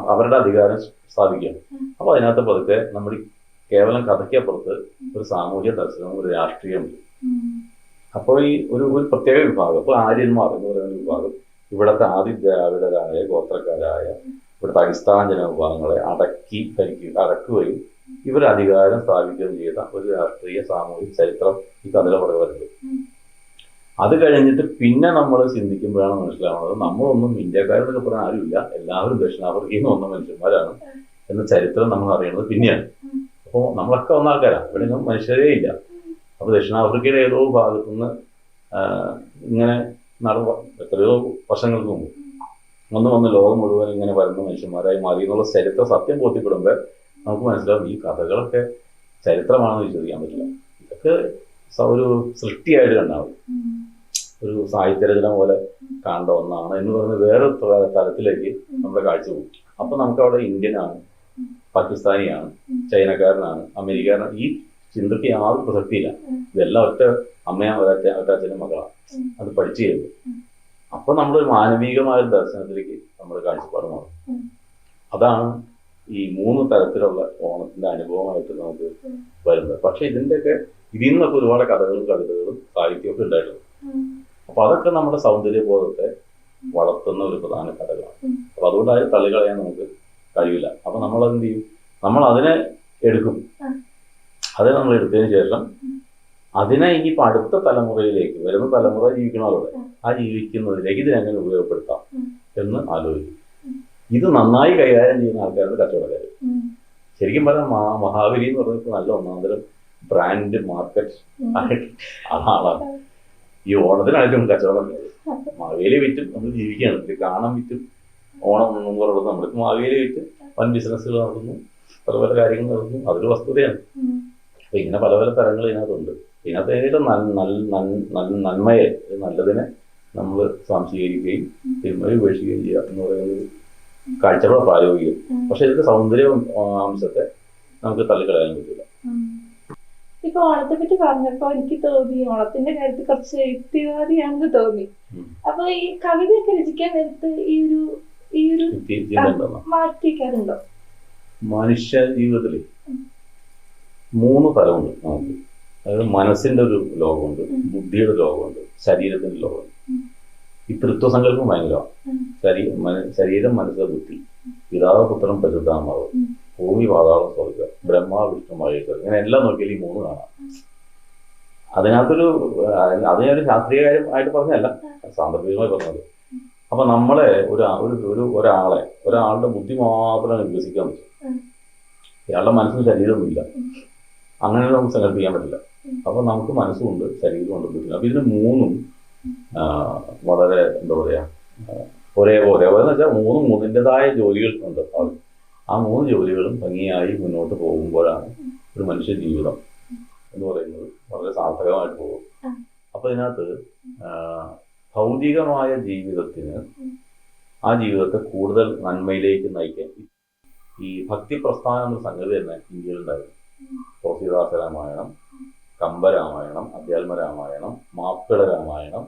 [SPEAKER 2] അവരുടെ അധികാരം സ്ഥാപിക്കുകയാണ്
[SPEAKER 1] അപ്പോൾ
[SPEAKER 2] അപ്പൊ അതിനകത്ത് പതുക്കെ നമ്മൾ കേവലം കഥയ്ക്കപ്പുറത്ത് ഒരു സാമൂഹ്യ ദർശനം ഒരു രാഷ്ട്രീയമുണ്ട്
[SPEAKER 1] ഉം.
[SPEAKER 2] അപ്പോൾ ഈ ഒരു ഒരു പ്രത്യേക വിഭാഗം ഇപ്പോൾ ആര്യന്മാർ എന്ന് പറയുന്ന വിഭാഗം ഇവിടുത്തെ ആദി ദ്രാവിഡരായ ഗോത്രക്കാരായ ഇവിടുത്തെ അടിസ്ഥാന ജനവിഭാഗങ്ങളെ അടക്കി ഭരിക്കുക അടക്കുകയും ഇവർ അധികാരം സ്ഥാപിക്കുകയും ചെയ്ത ഒരു രാഷ്ട്രീയ സാമൂഹിക ചരിത്രം ഈ കഥയിലെ പുറകെ വരുന്നത്. അത് കഴിഞ്ഞിട്ട് പിന്നെ നമ്മൾ ചിന്തിക്കുമ്പോഴാണ് മനസ്സിലാവുന്നത് നമ്മളൊന്നും ഇന്ത്യക്കാരെന്നൊക്കെ പറയാൻ ആരുമില്ല. എല്ലാവരും ദക്ഷിണാഫ്രിക്കയിൽ നിന്ന് വന്ന മനുഷ്യന്മാരാണ് എന്ന ചരിത്രം നമ്മൾ അറിയുന്നത് പിന്നെയാണ്. അപ്പോൾ നമ്മളൊക്കെ വന്ന ആൾക്കാരാണ് ഇവിടെ ഒന്നും മനുഷ്യരേ ഇല്ല. അപ്പൊ ദക്ഷിണാഫ്രിക്കയുടെ ഏതോ ഭാഗത്തു നിന്ന് ഇങ്ങനെ നടന്ന എത്രയോ വർഷങ്ങൾക്ക് മുമ്പ് ഒന്ന് വന്ന് ലോകം മുഴുവൻ ഇങ്ങനെ വരുന്ന മനുഷ്യന്മാരായി മാറി എന്നുള്ള ചരിത്ര സത്യം ബോധ്യപ്പെടുമ്പോൾ നമുക്ക് മനസ്സിലാവും ഈ കഥകളൊക്കെ ചരിത്രമാണെന്ന് വിശ്വസിക്കാൻ പറ്റില്ല. ഇതൊക്കെ ഒരു സൃഷ്ടിയായിട്ട്
[SPEAKER 1] ഉം.
[SPEAKER 2] ഒരു സാഹിത്യരചന പോലെ കാണേണ്ട ഒന്നാണ്. എന്ന് പറയുന്ന വേറെ തലത്തിലേക്ക് നമ്മുടെ കാഴ്ച പോകും. അപ്പൊ നമുക്ക് അവിടെ ഇന്ത്യനാണ് പാകിസ്ഥാനിയാണ് ചൈനക്കാരനാണ് അമേരിക്കാരനാണ് ഈ ചിന്തയ്ക്ക് യാതൊരു പ്രസക്തിയില്ല. ഇതെല്ലാം ഒറ്റ അമ്മയാ ഒരൊറ്റ ഒറ്റ അച്ഛനും മകളാണ് അത് പഠിച്ചു കഴിയുമ്പോൾ
[SPEAKER 1] ഉം.
[SPEAKER 2] അപ്പൊ നമ്മളൊരു മാനവികമായ ദർശനത്തിലേക്ക് നമ്മൾ കാഴ്ചപ്പാട് മാറും. അതാണ് ഈ മൂന്ന് തരത്തിലുള്ള ഓണത്തിന്റെ അനുഭവമായിട്ട് നമുക്ക് വരുന്നത്. പക്ഷെ ഇതിന്റെയൊക്കെ ഇതിൽ നിന്നൊക്കെ ഒരുപാട് കഥകളും കവിതകളും സാഹിത്യമൊക്കെ ഉണ്ടായിട്ടുണ്ട്. അപ്പൊ അതൊക്കെ നമ്മുടെ സൗന്ദര്യബോധത്തെ വളർത്തുന്ന ഒരു പ്രധാന ഘടകമാണ്. അപ്പൊ അതുകൊണ്ട് തള്ളികളയാൻ നമുക്ക് കഴിയില്ല. അപ്പൊ നമ്മൾ എന്ത് ചെയ്യും? നമ്മൾ അതിനെ എടുക്കും. അതിനെ നമ്മൾ എടുത്തതിന് ശേഷം അതിനെ ഇനിയിപ്പോ അടുത്ത തലമുറയിലേക്ക് വരുന്ന തലമുറ ജീവിക്കണമല്ലോ
[SPEAKER 1] ആ.
[SPEAKER 2] ആ ജീവിക്കുന്നതിലേക്ക് ഇതിനെങ്ങനെ ഉപയോഗപ്പെടുത്താം. എന്ന് ആലോചിക്കും. ഇത് നന്നായി കൈകാര്യം ചെയ്യുന്ന ആൾക്കാരുടെ കച്ചവടക്കാർ. ശരിക്കും പറഞ്ഞാൽ മഹാ- മഹാബലി എന്ന് പറഞ്ഞപ്പോൾ നല്ല ഒന്നാന്തരം ബ്രാൻഡ് മാർക്കറ്റ്
[SPEAKER 1] ഉം.
[SPEAKER 2] ഈ നമുക്ക് കച്ചവടം നടക്കുന്നത്. മാവേലി വിറ്റും നമ്മൾ ജീവിക്കുകയാണ് ഇത് കാണാൻ വിറ്റും ഓണം എന്നും പറയുന്നത് നമ്മൾക്ക് മാവേലി വിറ്റ് വൻ ബിസിനസ്സുകൾ നടത്തുന്നു പല പല കാര്യങ്ങൾ നടത്തുന്നു അതൊരു വസ്തുതയാണ്. അപ്പൊ ഇങ്ങനെ പല പല തരങ്ങൾ ഇതിനകത്തുണ്ട് ഇതിനകത്ത് ഏറ്റവും നന്മയെ നല്ലതിനെ നമ്മൾ സ്വാംശീകരിക്കുകയും തിന്മയെ ഉപേക്ഷിക്കുകയും ചെയ്യുക എന്ന് പറയുന്നത് കാഴ്ചപ്പാട് പ്രായോഗികം. പക്ഷെ ഇതിന്റെ സൗന്ദര്യ അംശത്തെ നമുക്ക് തള്ളിക്കളയാൻ പറ്റില്ല.
[SPEAKER 1] ഇപ്പൊ ഓണത്തെ പറ്റി പറഞ്ഞപ്പോ എനിക്ക് തോന്നി ഓണത്തിന്റെ കാര്യത്തിൽ കുറച്ച് യുക്തിവാദിയാണെന്ന് തോന്നി. അപ്പൊ ഈ കവിതയൊക്കെ രചിക്കാൻ നേരത്ത് ഈ ഒരു ഈ ഒരു മാറ്റിക്കാറുണ്ടോ?
[SPEAKER 2] മനുഷ്യ ജീവിതത്തിൽ മൂന്ന് തലമുണ്ട് നമുക്ക്. അതായത് മനസ്സിന്റെ ഒരു ലോകമുണ്ട് ബുദ്ധിയുടെ ലോകമുണ്ട് ശരീരത്തിന്റെ ലോകമുണ്ട്. ഈ തൃത്വസങ്കല്പം ഭയങ്കരമാണ്. ശരീരം മനസ്സ് ബുദ്ധി. പിതാവ് പുത്രം പരിശുദ്ധാമാവ്. ഭൂമി പാതാളം സ്വർഗം ബ്രഹ്മ വിഷ്ണു മഹേശ്വരൻ ഇങ്ങനെ എല്ലാം നോക്കിയാൽ ഈ മൂന്ന് കാണാം അതിനകത്തൊരു അത് ഞാനൊരു ശാസ്ത്രീയ കാര്യം ആയിട്ട് പറഞ്ഞല്ല സാന്ദർഭികമായി പറഞ്ഞത് അപ്പൊ നമ്മളെ ഒരു ഒരു ഒരു ഒരാളെ ഒരാളുടെ ബുദ്ധി മാത്രം വികസിക്കാൻ പറ്റും. ഇയാളുടെ മനസ്സിന് ശരീരമൊന്നുമില്ല. അങ്ങനെ നമുക്ക് സങ്കല്പിക്കാൻ പറ്റില്ല. അപ്പൊ നമുക്ക് മനസ്സുമുണ്ട് ശരീരമുണ്ട് ബുദ്ധി അപ്പൊ ഇതിന് മൂന്നും വളരെ എന്താ പറയാ ആ, ഒരേപോലെ എന്ന് വെച്ചാൽ മൂന്നും മൂന്നിന്റെതായ ജോലികൾ ഉണ്ട് അവർ ആ മൂന്ന് ജോലികളും ഭംഗിയായി മുന്നോട്ട് പോകുമ്പോഴാണ് ഒരു മനുഷ്യ ജീവിതം എന്ന് പറയുന്നത്. വളരെ സാർത്ഥകമായിട്ട് പോകും. അപ്പൊ ഇതിനകത്ത് ഭൗതികമായ ജീവിതത്തിന് ആ ജീവിതത്തെ കൂടുതൽ നന്മയിലേക്ക് നയിക്കാൻ ഈ ഭക്തി പ്രസ്ഥാനം എന്ന സംഗതി തന്നെ ഇന്ത്യയിലുണ്ടായിരുന്നു. തുളസീദാസ രാമായണം കമ്പരാമായണം അധ്യാത്മ രാമായണം മാപ്പിള രാമായണം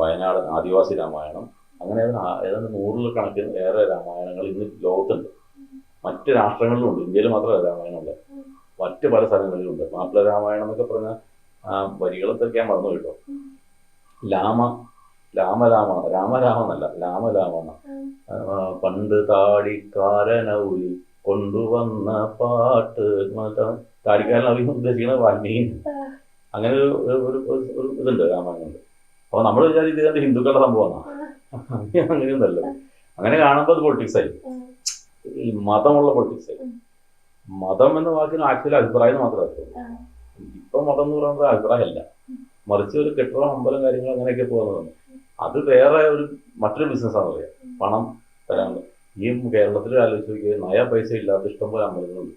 [SPEAKER 2] വയനാട് ആദിവാസി രാമായണം അങ്ങനെ ഏതാണ്ട് നൂറിൽ കണക്കിന് ഏറെ രാമായണങ്ങൾ ഇന്ന് ലോകത്തുണ്ട്. മറ്റ് രാഷ്ട്രങ്ങളിലുണ്ട്. ഇന്ത്യയിൽ മാത്രമല്ല രാമായണമുണ്ട്. മറ്റ് പല സ്ഥലങ്ങളിലുണ്ട്. മാപ്പിള രാമായണം എന്നൊക്കെ പറഞ്ഞ വരികളൊക്കെ ഞാൻ മറന്നു കേട്ടോ ലാമ ലാമലാമ രാമരാമ എന്നല്ല ആ, പണ്ട് താടിക്കാരനൗലി കൊണ്ടുവന്ന പാട്ട് താടിക്കാരനൗലി ഉദ്ദേശിക്കുന്നത് വാൽമീകി അങ്ങനെ ഒരു ഒരു- ഇതുണ്ട് രാമായണമുണ്ട് അപ്പൊ നമ്മൾ വിചാരിച്ചത് ഹിന്ദുക്കളുടെ സംഭവമാണ്? അങ്ങനെയൊന്നല്ല അങ്ങനെ കാണുമ്പോൾ അത് പൊളിറ്റിക്സ് ആയി ഈ മതമുള്ള പൊളിറ്റിക്സ് മതം എന്ന വാക്കിന് ആക്ച്വലി അഭിപ്രായം മാത്രമേ ഇപ്പൊ മതം എന്ന് പറയുന്നത് അഭിപ്രായമല്ല. മറിച്ച് ഒരു കെട്ടിടം അമ്പലം കാര്യങ്ങൾ അങ്ങനെയൊക്കെ പോകുന്നതാണ്. അത് വേറെ ഒരു മറ്റൊരു ബിസിനസ്സാണ് പറയാം പണം തരാണ്ട് ഈ കേരളത്തിൽ ആലോചിച്ച് നോക്കിയാൽ നയ പൈസ ഇല്ലാത്ത ഇഷ്ടംപോലെ അമ്പലങ്ങളുണ്ട്.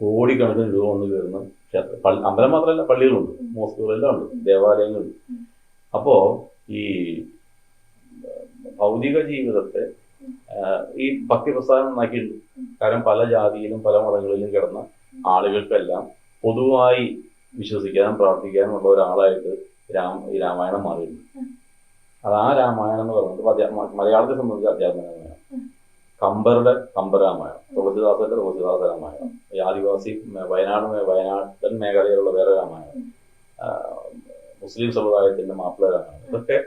[SPEAKER 2] കോടിക്കണക്കിന് രൂപ വന്ന് കയറുന്ന ക്ഷേത്ര അമ്പലം മാത്രമല്ല പള്ളികളുണ്ട്. മോസ്കുകളെല്ലാം ഉണ്ട്. ദേവാലയങ്ങളുണ്ട്. അപ്പോ ഈ ഭൗതിക ജീവിതത്തെ ഈ ഭക്തി പ്രസ്ഥാനം നന്നാക്കിയിട്ടുണ്ട് കാരണം പല ജാതിയിലും പല മതങ്ങളിലും കിടന്ന ആളുകൾക്കെല്ലാം പൊതുവായി വിശ്വസിക്കാനും പ്രാർത്ഥിക്കാനും ഉള്ള ഒരാളായിട്ട് രാം ഈ രാമായണം മാറിയിട്ടുണ്ട് അത് ആ രാമായണം എന്ന് പറയുന്നത് മലയാളത്തെ സംബന്ധിച്ച് അധ്യാത്മ രാമായണം കമ്പറുടെ കമ്പരാമായണം. തുളസിദാസന്റെ തുളസിദാസ രാമായണം. ഈ ആദിവാസി വയനാട് വയനാട്ടൻ മേഖലയിലുള്ള വേറെ രാമായണം. മുസ്ലിം സമുദായത്തിന്റെ മാപ്പിള രാമായണം. ഇതൊക്കെ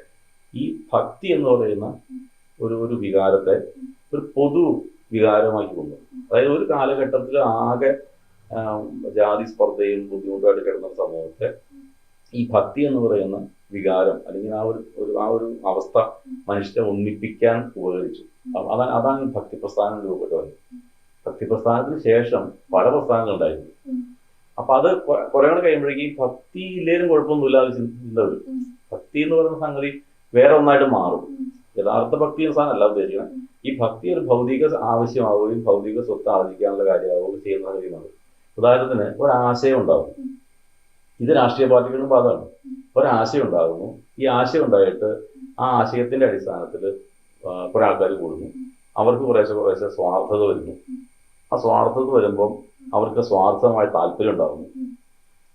[SPEAKER 2] ഈ ഭക്തി എന്ന് പറയുന്ന ഒരു ഒരു വികാരത്തെ ഒരു പൊതു വികാരമായി കൊണ്ടു. അതായത് ഒരു കാലഘട്ടത്തിൽ ആകെ ജാതി സ്പർദ്ധയും ബുദ്ധിമുട്ടായിട്ട് കിടന്ന സമൂഹത്തെ ഈ ഭക്തി എന്ന് പറയുന്ന വികാരം അല്ലെങ്കിൽ ആ ഒരു ഒരു ആ ഒരു അവസ്ഥ മനുഷ്യരെ ഒന്നിപ്പിക്കാൻ ഉപകരിച്ചു. അതാണ് അതാണ് ഈ ഭക്തി പ്രസ്ഥാനം രൂപപ്പെട്ടത്. ഭക്തി പ്രസ്ഥാനത്തിന് ശേഷം പല പ്രസ്ഥാനങ്ങൾ ഉണ്ടായിരുന്നു. അപ്പൊ അത് കുറെ കൂടെ കഴിയുമ്പോഴേക്കും ഭക്തി ഇല്ലേലും കുഴപ്പമൊന്നുമില്ല അത് ചിന്ത ഭക്തി എന്ന് പറയുന്ന സംഗതി വേറെ ഒന്നായിട്ട് മാറും. യഥാർത്ഥ ഭക്തി എന്ന സാധനം അല്ല ഉദ്ദേശിക്കുന്നത്. ഈ ഭക്തി ഒരു ഭൗതിക ആവശ്യമാവുകയും ഭൗതിക സ്വത്ത് ആർജിക്കാനുള്ള കാര്യമാവുകയും ചെയ്യുന്ന കാര്യമാണ്. ഉദാഹരണത്തിന് ഒരാശയം ഉണ്ടാകും ഇത് രാഷ്ട്രീയ പാർട്ടികളും ബാധകമാണ് ഒരാശയം ഉണ്ടാകുന്നു ഈ ആശയം ഉണ്ടായിട്ട് ആ ആശയത്തിന്റെ അടിസ്ഥാനത്തിൽ കുറെ ആൾക്കാർ കൂടുന്നു. അവർക്ക് കുറേശ്ശെ കുറേശ്ശെ സ്വാർത്ഥത വരുന്നു. ആ സ്വാർത്ഥത വരുമ്പം അവർക്ക് സ്വാർത്ഥമായ താല്പര്യം ഉണ്ടാകുന്നു.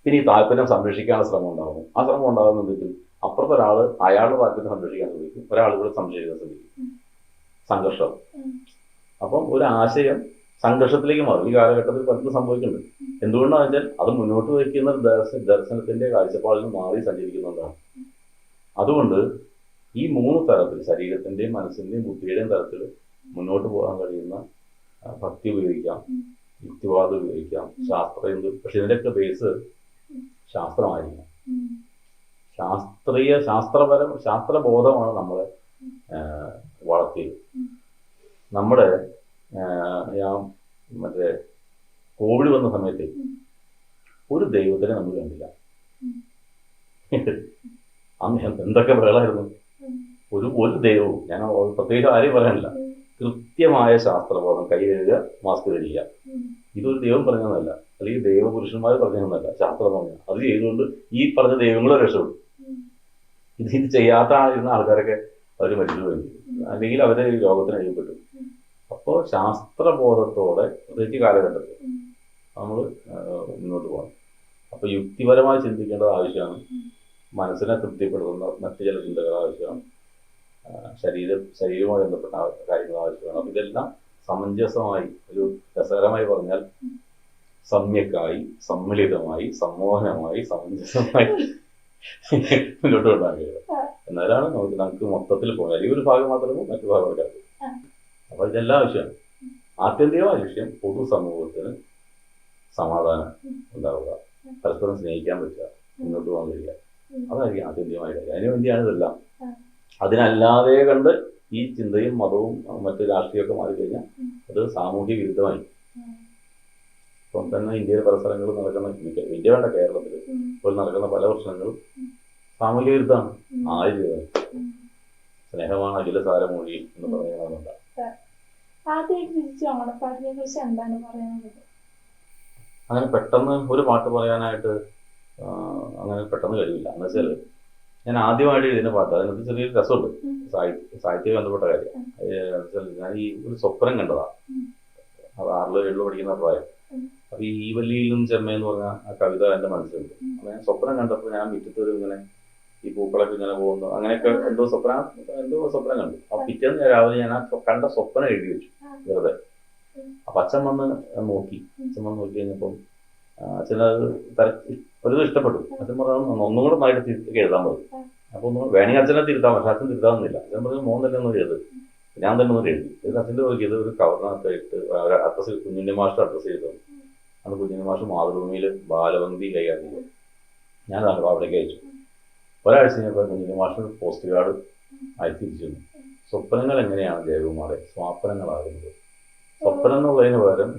[SPEAKER 2] പിന്നെ ഈ താല്പര്യം സംരക്ഷിക്കാനുള്ള ശ്രമം ഉണ്ടാകുന്നു. ആ ശ്രമം ഉണ്ടാകുന്ന എന്തെങ്കിലും അപ്പുറത്തെ ഒരാൾ അയാളുടെ താല്പര്യം സംരക്ഷിക്കാൻ ശ്രമിക്കും. ഒരാൾ കൂടെ സംരക്ഷിക്കാൻ ശ്രമിക്കും. സംഘർഷം. അപ്പം ഒരു ആശയം സംഘർഷത്തിലേക്ക് മാറും. ഈ കാലഘട്ടത്തിൽ പലതും സംഭവിക്കുന്നുണ്ട്. എന്തുകൊണ്ടാണെന്ന് വെച്ചാൽ അത് മുന്നോട്ട് വയ്ക്കുന്ന ദർശനത്തിന്റെ കാഴ്ചപ്പാടിൽ മാറി സഞ്ചരിക്കുന്നുണ്ടാണ് അതുകൊണ്ട് ഈ മൂന്ന് തരത്തിൽ ശരീരത്തിന്റെയും മനസ്സിന്റെയും ബുദ്ധിയുടെയും തരത്തിൽ മുന്നോട്ട് പോകാൻ കഴിയുന്ന ഭക്തി ഉപയോഗിക്കാം. യുക്തിവാദം ഉപയോഗിക്കാം. ശാസ്ത്രം എന്ത് പക്ഷെ ഇതിന്റെയൊക്കെ ബേസ് ശാസ്ത്രമായിരിക്കണം. ശാസ്ത്രീയ ശാസ്ത്രപരം ശാസ്ത്രബോധമാണ് നമ്മളെ വളർത്തിയത്. നമ്മുടെ മറ്റേ കോവിഡ് വന്ന സമയത്ത് ഒരു ദൈവത്തിനെ നമ്മൾ കണ്ടില്ല. അന്ന് എന്ത് എന്തൊക്കെ വേളായിരുന്നു ഒരു ഒരു ദൈവവും ഞാൻ പ്രത്യേകിച്ച് ആരെയും പറയാനില്ല. കൃത്യമായ ശാസ്ത്രബോധം കൈ കഴുകുക മാസ്ക് ധരിക്കുക
[SPEAKER 1] ഉം.
[SPEAKER 2] ഇതൊരു ദൈവം പറഞ്ഞതല്ല അല്ലെങ്കിൽ ദൈവപുരുഷന്മാർ പറഞ്ഞതെന്നല്ല ശാസ്ത്രം പറഞ്ഞ അത് ചെയ്തുകൊണ്ട് ഈ പറഞ്ഞ ദൈവങ്ങളെ രക്ഷപ്പെടും. ഇത് ഇത് ചെയ്യാത്ത ഇരുന്ന ആൾക്കാരൊക്കെ അവർ മരിച്ചു പോയി അല്ലെങ്കിൽ അവർ രോഗത്തിന്
[SPEAKER 1] ഉം.
[SPEAKER 2] അപ്പോൾ ശാസ്ത്രബോധത്തോടെ പ്രത്യേകിച്ച് കാലഘട്ടത്തിൽ. നമ്മൾ മുന്നോട്ട് പോകണം അപ്പോൾ യുക്തിപരമായി ചിന്തിക്കേണ്ടത് ആവശ്യമാണ് മനസ്സിനെ തൃപ്തിപ്പെടുത്തുന്ന മറ്റു ചില ചിന്തകൾ ആവശ്യമാണ് ശരീര ശരീരം ശരീരവുമായി ബന്ധപ്പെട്ട കാര്യങ്ങൾ ആവശ്യമാണ് അപ്പോൾ ഇതെല്ലാം സമഞ്ജസമായി ഒരു രസകരമായി പറഞ്ഞാൽ സമ്യക്കായി സമ്മിളിതമായി സമ്മോഹനമായി സമഞ്ജസമായി മുന്നോട്ട് കൊണ്ടുപോകാൻ കഴിയും
[SPEAKER 1] ആ.
[SPEAKER 2] എന്നാലാണ് നമുക്ക് നമുക്ക് മൊത്തത്തിൽ പോകാൻ ഈ ഒരു ഭാഗം മാത്രമേ മറ്റു ഭാഗം എടുക്കാൻ
[SPEAKER 1] അപ്പൊ
[SPEAKER 2] അപ്പോൾ ഇതെല്ലാം ആവശ്യമാണ്. ആത്യന്തികമായ ലക്ഷ്യം പൊതുസമൂഹത്തിന് സമാധാനം ഉണ്ടാവുക. പരസ്പരം സ്നേഹിക്കാൻ പറ്റുക മുന്നോട്ട് പോകാൻ കഴിയുക. അതായിരിക്കും ആത്യന്തികമായ കാര്യം. അതിനു വേണ്ടിയാണ് ഇതെല്ലാം. അതിനല്ലാതെ കണ്ട് ഈ ചിന്തയും മതവും മറ്റു രാഷ്ട്രീയമൊക്കെ മാറിക്കഴിഞ്ഞാൽ
[SPEAKER 1] കഴിഞ്ഞാൽ
[SPEAKER 2] അത് സാമൂഹ്യ വിരുദ്ധമായി. ഇപ്പം തന്നെ ഇന്ത്യയിൽ പല സ്ഥലങ്ങളിൽ നടക്കുന്ന ഇന്ത്യ വേണ്ട കേരളത്തിൽ. ഇപ്പോൾ നടക്കുന്ന പല പ്രശ്നങ്ങളും. സാമൂഹ്യ വിരുദ്ധമാണ്. ആര്. സ്നേഹമാണ് അഖില സാരമൊഴി എന്ന് പറയുന്നതുകൊണ്ട്
[SPEAKER 1] ആദ്യമായിട്ട് രചിച്ച ഓണപ്പാട്ടിനെ കുറിച്ച്
[SPEAKER 2] അങ്ങനെ പെട്ടെന്ന് ഒരു പാട്ട് പറയാനായിട്ട് അങ്ങനെ പെട്ടെന്ന് കഴിയില്ല എന്ന് വെച്ചാൽ ഞാൻ ആദ്യമായിട്ട് എഴുതുന്ന പാട്ട് അതിനകത്ത് ചെറിയൊരു രസമുണ്ട്. സാഹിത്യ സാഹിത്യം ബന്ധപ്പെട്ട കാര്യം ഞാൻ ഈ ഒരു സ്വപ്നം
[SPEAKER 1] കണ്ടതാണ്.
[SPEAKER 2] അത് ആറിലോ ഏഴിലോ പഠിക്കുന്ന പ്രായം. അപ്പൊ ഈ ഈവല്ലിയിലും ചെമ്മ എന്ന് പറഞ്ഞ ആ കവിത എന്റെ മനസ്സിലുണ്ട്. അങ്ങനെ ഞാൻ സ്വപ്നം കണ്ടപ്പോൾ ഞാൻ മുറ്റത്തൊരു ഇങ്ങനെ ഈ പൂക്കളൊക്കെ ഇങ്ങനെ പോകുന്നു. അങ്ങനെയൊക്കെ എന്തോ സ്വപ്നം എന്തോ സ്വപ്നം കണ്ടു. അപ്പൊ പിറ്റേന്ന് രാവിലെ ഞാൻ ആ കണ്ട സ്വപ്നം എഴുതി വെച്ചു. വെറുതെ. അപ്പൊ അച്ഛൻ വന്ന് നോക്കി. അച്ഛൻ വന്ന് നോക്കി കഴിഞ്ഞപ്പോൾ അച്ഛനത് ഒരു ഇഷ്ടപ്പെട്ടു. അച്ഛൻ പറഞ്ഞു ഒന്നും കൂടെ നന്നായിട്ട് തിരുത്തി എഴുതാൻ
[SPEAKER 1] ആ.
[SPEAKER 2] അപ്പൊ ഒന്ന് വേണമെങ്കിൽ അച്ഛനെ തിരുത്താം പക്ഷെ അച്ഛൻ തിരുത്താമെന്നില്ല അച്ഛൻ പറഞ്ഞു തന്നെ ഒന്ന് എഴുത്. ഞാൻ തന്നെ ഒന്ന് എഴുതി ഇത് അച്ഛന്റെ നോക്കിയത് ഒരു കവറിനകത്തായിട്ട് അഡ്രസ് കുഞ്ഞിന്റെ മാസ്റ്റർ അഡ്രസ് ചെയ്തു. അന്ന് കുഞ്ഞിന്റെ മാഷ് മാതൃഭൂമിയിൽ ബാലവന്തി കൈകാര്യം ചെയ്തു ഞാൻ അവിടേക്ക് അയച്ചു. ഒരാഴ്ച കഴിഞ്ഞപ്പോൾ കുഞ്ഞിന്റെ മാസ്റ്റർ പോസ്റ്റ് കാർഡ് അയച്ചു തിരിച്ചു സ്വപ്നങ്ങൾ എങ്ങനെയാണ് ജയകുമാറെ സ്വാപ്നങ്ങളാകുന്നത്. സ്വപ്നം എന്നുള്ളതിന് പകരം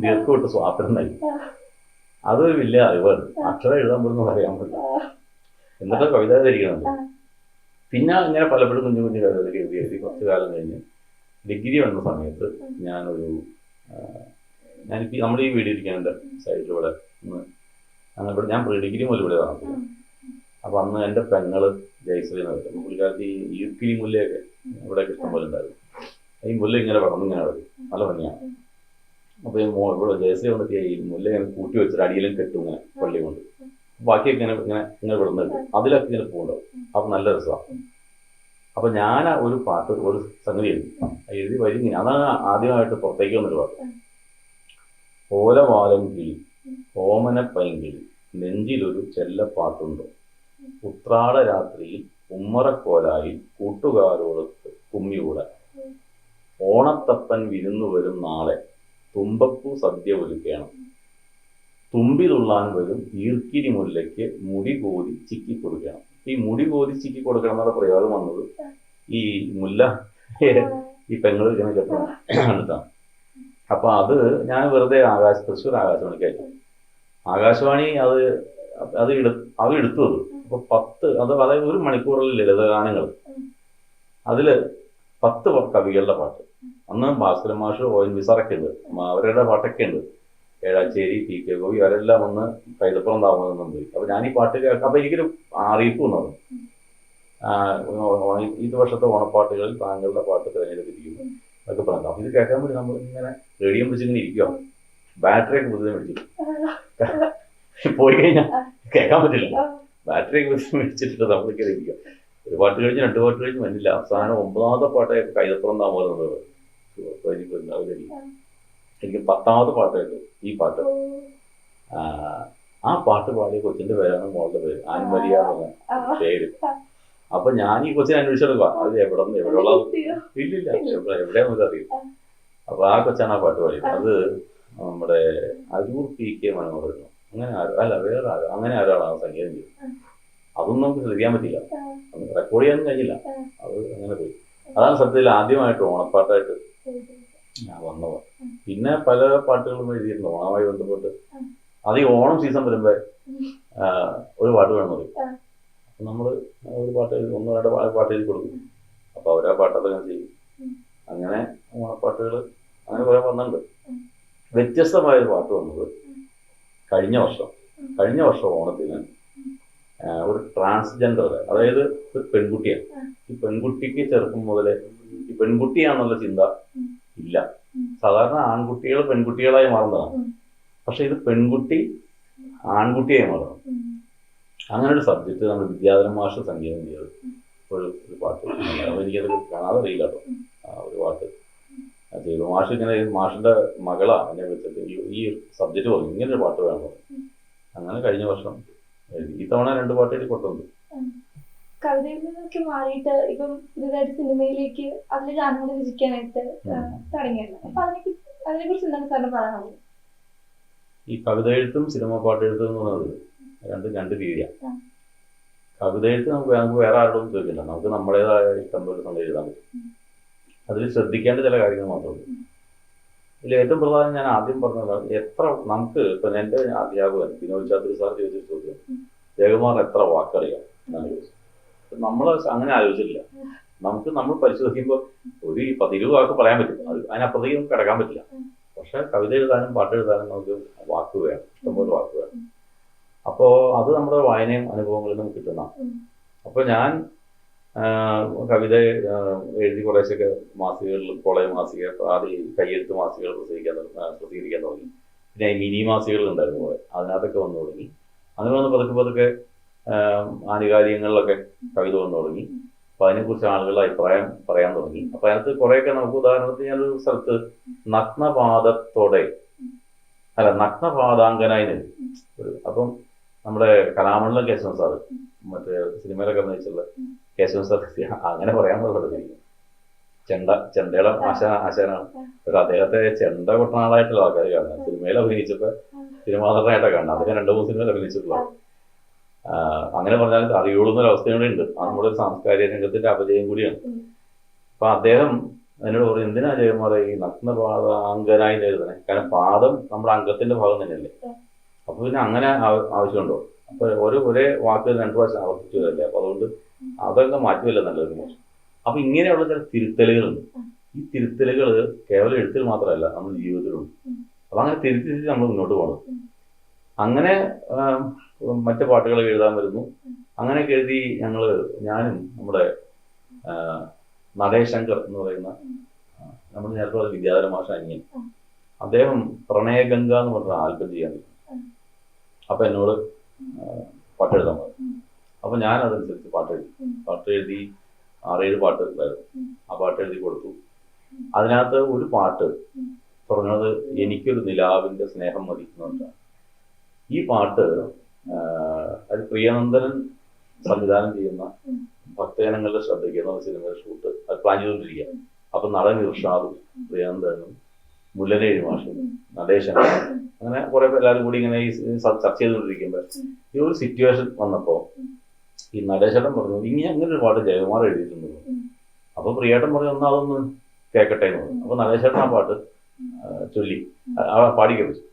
[SPEAKER 2] ദീർഘമിട്ട് സ്വാപ്നം നൽകി. അതൊരു വലിയ അറിവാണ്. അക്ഷരം എഴുതാൻ പോലും അറിയാൻ പറ്റില്ല. എന്നിട്ട് കവിത
[SPEAKER 1] ആ.
[SPEAKER 2] പിന്നെ അങ്ങനെ പലപ്പോഴും കുഞ്ഞു കുഞ്ഞു കഥകൾ എഴുതി എഴുതി കുറച്ച് കാലം കഴിഞ്ഞ് ഡിഗ്രി വന്ന സമയത്ത് ഞാനൊരു ഞാനിപ്പോൾ നമ്മുടെ ഈ വീട് ഇരിക്കാനുണ്ട് സൈഡിലൂടെ അങ്ങനെ ഇവിടെ ഞാൻ പ്രീ ഡിഗ്രി മുതൽ ഇവിടെ താമസിക്കും അപ്പം അന്ന് എന്റെ പെങ്ങൾ ജയശ്രീ എന്ന് പറയും പുള്ളിക്കാരത്തി ഈ ഈർക്കിലി മുല്ലയൊക്കെ ഇവിടെ ഇഷ്ടം പോലെ ഉണ്ടായിരുന്നു. ഈ മുല്ല ഇങ്ങനെ പടർന്ന് ഇങ്ങനെ വരും നല്ല ഭംഗിയാണ് അപ്പോൾ ഈ മോ ഇവിടെ ജയശ്രീ വന്നിട്ട് ഈ മുല്ല ഇങ്ങനെ കൂട്ടി വെച്ചിട്ട് അടിയിലും കെട്ടും ഇങ്ങനെ പള്ളി കൊണ്ട്. ബാക്കിയൊക്കെ ഇങ്ങനെ ഇങ്ങനെ ഇങ്ങനെ വിടുന്നുണ്ട് അതിലൊക്കെ ഇങ്ങനെ പോകുന്നുണ്ടാവും അപ്പൊ നല്ല രസമാണ് അപ്പൊ ഞാൻ ഒരു പാട്ട് ഒരു സംഗതി എഴുതി. എഴുതി വരി അതാണ് ആദ്യമായിട്ട് പുറത്തേക്ക് വന്നൊരു പാട്ട്. ഓലവാലം കിളി ഓമന പൈങ്കിളി നെഞ്ചിലൊരു ചെല്ലപ്പാട്ടുണ്ടോ ഉത്രാട രാത്രിയിൽ ഉമ്മറക്കോലായി കൂട്ടുകാരോടൊത്ത് കുമ്മിയൂടെ ഓണത്തപ്പൻ വിരുന്നു വരും നാളെ. തുമ്പപ്പൂ സദ്യ ഒരുക്കണം. തുമ്പി തുള്ളാൻ വരും ഈർക്കിരി മുല്ലയ്ക്ക് മുടി കോതി ചിക്കി കൊടുക്കണം. ഈ മുടി കോതി ചിക്കി കൊടുക്കണം എന്നുള്ള പ്രയോഗം വന്നത് ഈ മുല്ല ഈ പെങ്ങൾ ഇങ്ങനെ കെട്ടണം അപ്പൊ അത് ഞാൻ വെറുതെ ആകാശ തൃശ്ശൂർ ആകാശവാണിക്ക് അയച്ചു ആകാശവാണി അത് അത് എടു അത് എടുത്തു അപ്പൊ പത്ത് അത് അതായത് ഒരു മണിക്കൂറിൽ ലളിതഗാനങ്ങൾ അതിൽ പത്ത് കവികളുടെ പാട്ട്. അന്ന് ഭാസ്കരൻ മാഷ് ഒ എൻ വി സാറൊക്കെ ഉണ്ട്. അവരുടെ പാട്ടൊക്കെ ഉണ്ട്. ഏഴാച്ചേരി പി കെ ഗോപി അവരെല്ലാം ഒന്ന് കൈതപ്പുറം താമസം പോയി അപ്പൊ ഞാൻ ഈ പാട്ട് കേൾക്കാം അപ്പൊ എനിക്കൊരു അറിയിപ്പ് വന്നത് ഈ വർഷത്തെ ഓണപ്പാട്ടുകളിൽ താങ്കളുടെ പാട്ട് തിരഞ്ഞെടുത്തിരിക്കുന്നു. അതൊക്കെ പറഞ്ഞു അപ്പൊ ഇത് കേൾക്കാൻ വേണ്ടി നമ്മൾ ഇങ്ങനെ റേഡിയോ പിടിച്ചിങ്ങനെ ഇരിക്കുക ബാറ്ററി ഒക്കെ പുതിയ മേടിച്ചു പോയി കഴിഞ്ഞാൽ കേൾക്കാൻ പറ്റില്ല. ബാറ്ററി ഒക്കെ പുതിയ മേടിച്ചിട്ട് നമ്മളിങ്ങനെ ഇരിക്കുക ഒരു പാട്ട് കഴിഞ്ഞ് രണ്ട് പാട്ട് കഴിഞ്ഞ് വന്നില്ല. അവസാനം ഒമ്പതാമത്തെ പാട്ടൊക്കെ കൈതപ്പുറം താമസം എനിക്ക് പത്താമത് പാട്ടായിരുന്നു ഈ പാട്ട്. ആ, പാട്ട് പാടിയ കൊച്ചിന്റെ പേരാണ് മോളുടെ പേര്. ആൻമരിയ എന്നുള്ള പേര്. അപ്പൊ ഞാൻ ഈ കൊച്ചിനെ അന്വേഷിച്ചെടുക്കുക അത് എവിടെ നിന്ന് എവിടെയുള്ള ഇല്ലില്ല എവിടെ എവിടെയാണെന്ന് അറിയില്ല. അപ്പൊ ആ കൊച്ചാണ് ആ പാട്ട് പാടിയത്. അത് നമ്മുടെ അരൂർ പി കെ മനോഹരനോ. അങ്ങനെ ആരോ അല്ല വേറെ ആരോ അങ്ങനെ ആരോടാണ് സംഗീതം ചെയ്തത്. അതൊന്നും നമുക്ക് ശ്രദ്ധിക്കാൻ പറ്റില്ല. റെക്കോർഡ് ചെയ്യാനും കഴിഞ്ഞില്ല. അത് അങ്ങനെ പോയി. അതാണ് സത്യത്തിൽ ആദ്യമായിട്ട് ഓണപ്പാട്ടായിട്ട് ഞാൻ വന്നത്. പിന്നെ പല പാട്ടുകളും എഴുതിയിരുന്നു ഓണവുമായി ബന്ധപ്പെട്ട്. അത് ഈ ഓണം സീസൺ വരുമ്പോ ഒരു പാട്ട് വേണം പറയും. അപ്പൊ നമ്മൾ ഒരു പാട്ട് ഒന്നോ രണ്ടോ പാട്ട് എഴുതി കൊടുക്കും. അപ്പൊ അവരാ പാട്ടൊക്കെ ഞാൻ ചെയ്യും. അങ്ങനെ ഓണപ്പാട്ടുകൾ അങ്ങനെ കുറെ വന്നിട്ടുണ്ട്. വ്യത്യസ്തമായ ഒരു പാട്ട് വന്നത് കഴിഞ്ഞ വർഷം. കഴിഞ്ഞ വർഷം ഓണത്തിന് ഒരു ട്രാൻസ്ജെൻഡർ അതായത് ഒരു പെൺകുട്ടിയാണ്. ഈ പെൺകുട്ടിക്ക് ചെറുപ്പം മുതലേ ഈ പെൺകുട്ടിയാണെന്നുള്ള ചിന്ത ഇല്ല. സാധാരണ ആൺകുട്ടികൾ പെൺകുട്ടികളായി മാറുന്നതാണ്. പക്ഷെ ഇത് പെൺകുട്ടി ആൺകുട്ടിയായി മാറണം അങ്ങനെ ഒരു സബ്ജക്റ്റ് നമ്മൾ വിദ്യാധരൻ മാഷ സംഗീതം ചെയ്തത് ഒരു ഒരു പാട്ട് എനിക്കത് കാണാതെ അറിയില്ല കേട്ടോ ഒരു പാട്ട്. ചെയ്തു. മാഷ് ഇങ്ങനെ മാഷിന്റെ മകളാ എന്നെ വിളിച്ചിട്ട് ഈ സബ്ജക്ട് സബ്ജക്റ്റ് പറഞ്ഞു. ഇങ്ങനെ ഒരു പാട്ട് വേണം. അങ്ങനെ കഴിഞ്ഞ വർഷം ഈ തവണ രണ്ട് പാട്ട് എഴുതി കൊടുത്തുണ്ട്
[SPEAKER 1] കവിതയിൽ നിന്നൊക്കെ മാറിയിട്ട് ഇപ്പം പുതിയതായിട്ട് സിനിമയിലേക്ക് അതിൽ ഗാനങ്ങൾ രചിക്കാനായിട്ട് തുടങ്ങിയല്ലോ അപ്പൊ അതിനെ അതിനെ കുറിച്ച് എന്താണ് സാറിന് പറയാനുള്ളത്
[SPEAKER 2] ഈ കവിത എഴുത്തും സിനിമ പാട്ടെഴുത്തും എന്ന് പറയുന്നത് രണ്ട് രണ്ട് രീതിയാണ്. കവിത എഴുത്ത് നമുക്ക് നമുക്ക് വേറെ ആരോടും ചോദിക്കില്ല. നമുക്ക് നമ്മുടേതായ ഇഷ്ടംപോലെ സമയം എഴുതാൻ പറ്റും. അതിൽ ശ്രദ്ധിക്കേണ്ട ചില കാര്യങ്ങൾ മാത്രമേ ഇതിൽ ഏറ്റവും പ്രധാനം ഞാൻ ആദ്യം പറഞ്ഞതാണ് എത്ര നമുക്ക് ഇപ്പൊ എന്റെ അധ്യാപകൻ വിനോദ് ചാത്രി സാർ ചോദിച്ച ചോദ്യം ജയകുമാർ എത്ര വാക്കറിയാം? എന്നാണ് ചോദിച്ചത്. നമ്മൾ അങ്ങനെ ആലോചിച്ചിട്ടില്ല. നമുക്ക് നമ്മൾ പരിശോധിക്കുമ്പോൾ ഒരു പതിരുപത് വാക്ക് പറയാൻ പറ്റും അത് അതിനപ്പുറത്തേക്ക് നമുക്ക് കിടക്കാൻ പറ്റില്ല. പക്ഷെ കവിത എഴുതാനും പാട്ട് എഴുതാനും നമുക്ക് വാക്ക് വേണം. ഇഷ്ടംപോലെ വാക്ക് വേണം. അപ്പോൾ അത് നമ്മുടെ വായനയും അനുഭവങ്ങളിൽ നിന്ന് കിട്ടുന്ന. അപ്പോൾ ഞാൻ കവിത എഴുതി കുറേശ്ശൊക്കെ മാസികകളിൽ കോളേജ് മാസിക ആദ്യം കയ്യെഴുത്ത് മാസികകൾ പ്രസിദ്ധിക്കാൻ പ്രസിദ്ധീകരിക്കാൻ തുടങ്ങി. പിന്നെ മിനി മാസികകൾ ഉണ്ടായിരുന്നു അതിനകത്തൊക്കെ വന്നു തുടങ്ങി. അങ്ങനെ വന്ന് പതുക്കെ പതുക്കെ ആനുകാലികങ്ങളിലൊക്കെ കവിത വന്നു തുടങ്ങി. അപ്പൊ അതിനെക്കുറിച്ച് ആളുകൾ അഭിപ്രായം പറയാൻ തുടങ്ങി. അപ്പൊ അതിനകത്ത് കുറെയൊക്കെ നമുക്ക് ഉദാഹരണത്തിന് ഞാനൊരു സ്ഥലത്ത് നഗ്നപാദത്തോടെ അല്ല നഗ്നപാദാങ്കനായി ഒരു അപ്പം നമ്മുടെ കലാമണ്ഡലം കേശവൻ സാറ് മറ്റേ സിനിമയിലൊക്കെ അഭിനയിച്ചുള്ള കേശവൻ സാർ അങ്ങനെ പറയാൻ പറഞ്ഞു ചെണ്ട ചെണ്ടയുടെ ആശ ആശാനാണ്. പക്ഷെ അദ്ദേഹത്തെ ചെണ്ട കൊട്ടനാളായിട്ടുള്ള ആൾക്കാർ കാണുന്നത് സിനിമയിൽ അഭിനയിച്ചപ്പോ സിനിമാ നടനായിട്ടാണ് കാണുന്നത്. അദ്ദേഹം രണ്ടു മൂന്ന് സിനിമയിൽ അഭിനയിച്ചിട്ടുള്ളത് അങ്ങനെ പറഞ്ഞാൽ അറിയുള്ളൂ കൂടെ ഉണ്ട്. അത് നമ്മുടെ സാംസ്കാരിക രംഗത്തിന്റെ അപജയം കൂടിയാണ്. അപ്പൊ അദ്ദേഹം എന്നോട് പറയും എന്തിനാ ജയകുമാറെ ഈ നഗ്നപാദാങ്കനായി എഴുതണേ കാരണം പാദം നമ്മുടെ അംഗത്തിന്റെ ഭാഗം തന്നെയല്ലേ? അപ്പൊ പിന്നെ അങ്ങനെ ആവ- ആവശ്യമുണ്ടോ? അപ്പൊ ഒരു ഒരേ വാക്ക് രണ്ടു പ്രാവശ്യം ആവർത്തിച്ചു വരല്ലേ? അപ്പൊ അതുകൊണ്ട് അതൊക്കെ മാറ്റുമല്ല നല്ലൊരു മോശം. അപ്പൊ ഇങ്ങനെയുള്ള ചില തിരുത്തലുകളുണ്ട് ഈ തിരുത്തലുകൾ കേവലം എഴുത്തിൽ മാത്രമല്ല നമ്മുടെ ജീവിതത്തിലുണ്ട്. അപ്പൊ അങ്ങനെ തിരുത്തി നമ്മൾ മുന്നോട്ട് പോകണം. അങ്ങനെ മറ്റ് പാട്ടുകൾ എഴുതാൻ വരുന്നു അങ്ങനെ എഴുതി ഞങ്ങൾ ഞാനും നമ്മുടെ നടേശങ്കർ എന്ന് പറയുന്ന നമ്മൾ നേരത്തെ പറഞ്ഞ വിദ്യാധര മാഷ അനിയൻ. അദ്ദേഹം പ്രണയഗംഗ എന്ന് പറഞ്ഞ ആൽബം ചെയ്യാൻ അപ്പൊ എന്നോട് ആ, പാട്ട് എഴുതാൻ പറഞ്ഞു അപ്പൊ ഞാൻ അതനുസരിച്ച് പാട്ട് എഴുതി
[SPEAKER 1] ഉം.
[SPEAKER 2] പാട്ട് എഴുതി ആറേഴ് പാട്ട് ഉണ്ടായിരുന്നു ആ പാട്ട് എഴുതി കൊടുത്തു അതിനകത്ത് ഒരു പാട്ട്. പറഞ്ഞത് എനിക്കൊരു നിലാവിന്റെ സ്നേഹം മതി എന്ന് ഈ പാട്ട് പ്രിയനന്ദനൻ സംവിധാനം ചെയ്യുന്ന. ഭക്തജനങ്ങളുടെ ശ്രദ്ധയ്ക്ക് എന്ന സിനിമയുടെ ഷൂട്ട് അത് പ്ലാൻ ചെയ്തുകൊണ്ടിരിക്കുക അപ്പൊ നടൻ ഇർഷാദും പ്രിയനന്ദനും മുല്ലനേഴ് മാഷും നടേശൻ അങ്ങനെ കുറെ എല്ലാവരും കൂടി ഇങ്ങനെ ഈ ചർച്ച ചെയ്തുകൊണ്ടിരിക്കുമ്പോൾ ഈ ഒരു സിറ്റുവേഷൻ വന്നപ്പോ ഈ നടേശേട്ടൻ പറഞ്ഞു ഇനി അങ്ങനെ ഒരു പാട്ട് ജയകുമാർ എഴുതിയിട്ടുണ്ട്. അപ്പൊ പ്രിയേട്ടൻ പറഞ്ഞു ഒന്ന് അതൊന്ന് കേൾക്കട്ടെ എന്ന് പറഞ്ഞു അപ്പൊ നടേശേട്ടൻ ആ പാട്ട് ചൊല്ലി ആ പാടി കേൾപ്പിച്ചു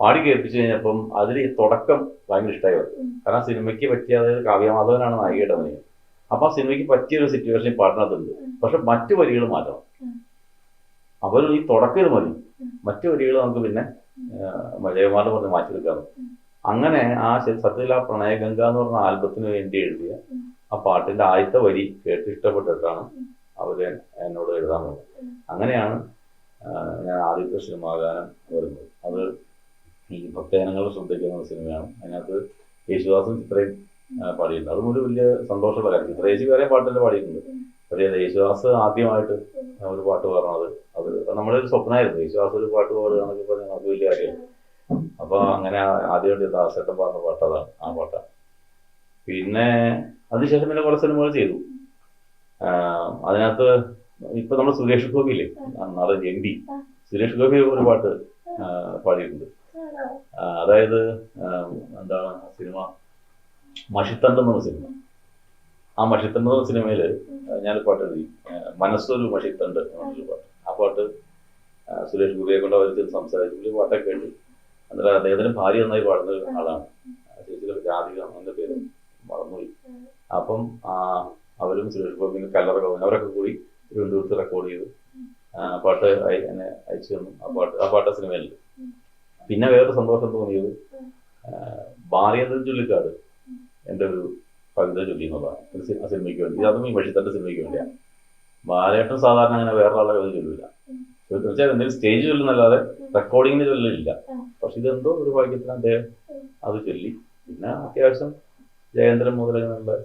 [SPEAKER 2] പാടി കേൾപ്പിച്ചു കഴിഞ്ഞപ്പം അതിൽ തുടക്കം ഭയങ്കര ഇഷ്ടമായി. കാരണം സിനിമയ്ക്ക് പറ്റിയ അതായത് കാവ്യമാധവനാണ് നായികയുടെ അഭിനയം അപ്പൊ ആ സിനിമയ്ക്ക് പറ്റിയ ഒരു സിറ്റുവേഷൻ പാടിനകത്തുണ്ട് പക്ഷെ മറ്റു വരികൾ മാറ്റണം. അപ്പോൾ ഈ തുടക്കം ഇത് മതി മറ്റു വരികൾ നമുക്ക് പിന്നെ ജയകുമാറിന് പറഞ്ഞ് മാറ്റിയെടുക്കാം. അങ്ങനെ ആ സത്യത്തിൽ ആ പ്രണയഗംഗ എന്ന് പറഞ്ഞ ആൽബത്തിന് വേണ്ടി എഴുതിയ ആ പാട്ടിന്റെ ആദ്യത്തെ വരി കേട്ട് ഇഷ്ടപ്പെട്ടിട്ടാണ്. അവർ എന്നോട് എഴുതാൻ പോകുന്നത്. അങ്ങനെയാണ് ഞാൻ ആദ്യത്തെ സിനിമാഗാനം ഭക്തജനങ്ങൾ ശ്രദ്ധിക്കുന്ന സിനിമയാണ്. അതിനകത്ത് യേശുദാസും ചിത്രയും പാടിയിട്ടുണ്ട്. അതും ഒരു വലിയ സന്തോഷമുള്ള കാര്യം. ചിത്ര വരെ പാട്ടിൽ പാടിയിട്ടുണ്ട്. പക്ഷേ യേശുദാസ് ആദ്യമായിട്ട് ഒരു പാട്ട് പാടുന്നത് അത് നമ്മുടെ ഒരു സ്വപ്നമായിരുന്നു. യേശുദാസ് ഒരു പാട്ട് പാടുക പറഞ്ഞാൽ നമുക്ക് വലിയ കാര്യമാണ് അപ്പൊ അങ്ങനെ ആദ്യമായിട്ട് ദാസേട്ടൻ പറഞ്ഞ പാട്ട് അതാണ് ആ പാട്ടാണ് പിന്നെ അതിനുശേഷം പിന്നെ കുറെ സിനിമകൾ ചെയ്തു. അതിനകത്ത് ഇപ്പൊ നമ്മുടെ സുരേഷ് ഗോപിയില്ലേ? നാളെ എം സുരേഷ് ഗോപി ഒരു പാട്ട് പാടിയിട്ടുണ്ട്. അതായത് എന്താണ് സിനിമ? മഷിത്തണ്ട് സിനിമ. ആ മഷിത്തണ്ട് എന്ന സിനിമയിൽ ഞാൻ പാട്ട് എഴുതി. മനസ്സൊരു മഷിത്തണ്ട് എന്നൊരു പാട്ട്. ആ പാട്ട് സുരേഷ് ഗുരുവിയെ കൊണ്ട് അവർ സംസാരിച്ചു പുള്ളി പാട്ടൊക്കെ കേട്ടു അന്നേരം അദ്ദേഹത്തിന് ഭാര്യ നന്നായി പാടുന്ന ആളാണ്. ചേച്ചിയുടെ രാധിക എന്ന പേര്. മറന്നുപോയി. അപ്പം അവരും സുരേഷ് ഗോപിന്റെ കല്ലറ ഗോവൻ അവരൊക്കെ കൂടി തിരുവനന്തപുരത്ത് റെക്കോർഡ് ചെയ്തു പാട്ട് എന്നെ അയച്ചു തന്നു. ആ പാട്ട് ആ പാട്ട് സിനിമയിലുണ്ട് പിന്നെ വേറെ സന്തോഷം തോന്നിയത് ബാലിയന്ദ്രൻ ചുള്ളിക്കാട് എന്റെ ഒരു കവിത ചൊല്ലി എന്നുള്ളതാണ്. ഒരു സിനിമയ്ക്ക് വേണ്ടി. അതും ഈ വഴിത്തന്റെ സിനിമയ്ക്ക് വേണ്ടിയാണ് ബാലേട്ടൻ സാധാരണ അങ്ങനെ വേറെ ആളെ കവിത ചൊല്ലില്ല തീർച്ചയായിട്ടും എന്തെങ്കിലും സ്റ്റേജ് ചൊല്ലുന്നല്ലാതെ റെക്കോർഡിങ്ങിന് ചൊല്ലില്ല പക്ഷെ ഇതെന്തോ ഒരു ഭാഗ്യത്തിന് അദ്ദേഹം അത് ചൊല്ലി. പിന്നെ അത്യാവശ്യം ജയേന്ദ്രൻ മുതലുള്ള